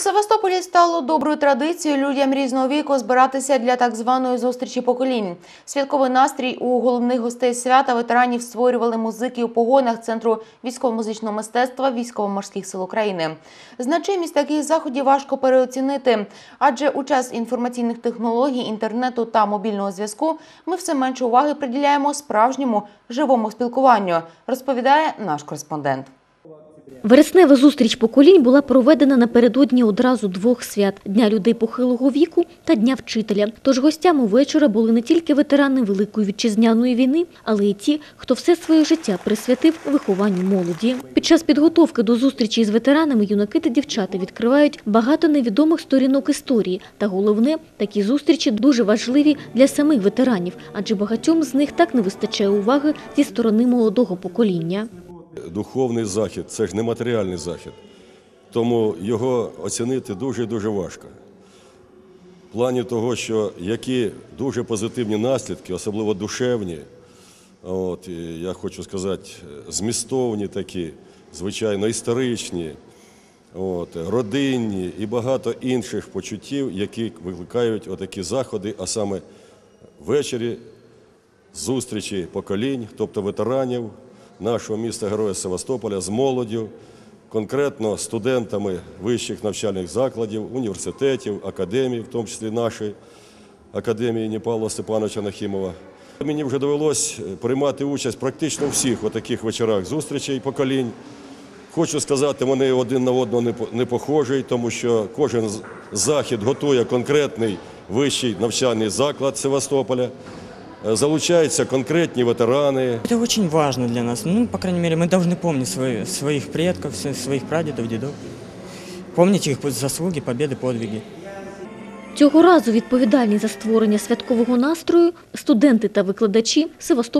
Севастополі стало доброю традицією людям різного віку збиратися для так званої зустрічі поколінь. Святковий настрій у головних гостей свята ветеранів створювали музики у погонах Центру військово-музичного мистецтва військово-морських сил України. Значимість таких заходів важко переоцінити, адже у час інформаційних технологій, інтернету та мобільного зв'язку ми все менше уваги приділяємо справжньому живому спілкуванню, розповідає наш кореспондент. Вереснева зустріч поколінь була проведена напередодні одразу двох свят – Дня людей похилого віку та Дня вчителя. Тож гостями вечора були не тільки ветерани Великої вітчизняної війни, але й ті, хто все своє життя присвятив вихованню молоді. Під час підготовки до зустрічі з ветеранами юнаки та дівчата відкривають багато невідомих сторінок історії. Та головне, такі зустрічі дуже важливі для самих ветеранів, адже багатьом з них так не вистачає уваги зі сторони молодого покоління. Духовний захід це ж не матеріальний захід. Тому його оцінити дуже дуже важко. В плані того, що які дуже позитивні наслідки, особливо душевні, от, я хочу сказати, змістовні такі, звичайно, історичні, от, родинні і багато інших почуттів, які викликають отакі заходи, а саме ввечері зустрічі поколінь, тобто ветеранів нашого міста Героя Севастополя з молоддю, конкретно студентами вищих навчальних закладів, університетів, академій, в тому числі нашої академії імені Павла Степановича Нахімова. Мені вже довелось приймати участь практично у всіх отаких вечорах зустрічей поколінь. Хочу сказати, вони один на одного не похожі, тому що кожен захід готує конкретний вищий навчальний заклад Севастополя. Е, Залучаються конкретні ветерани, Это очень важно для нас. Ну, по крайней мере, мы должны помнить свои, своих предков, сво- своих прадедов, дедов. Помнить их заслуги, победы, подвиги. Цього разу відповідальні за створення святкового настрою студенти та викладачі Севастополя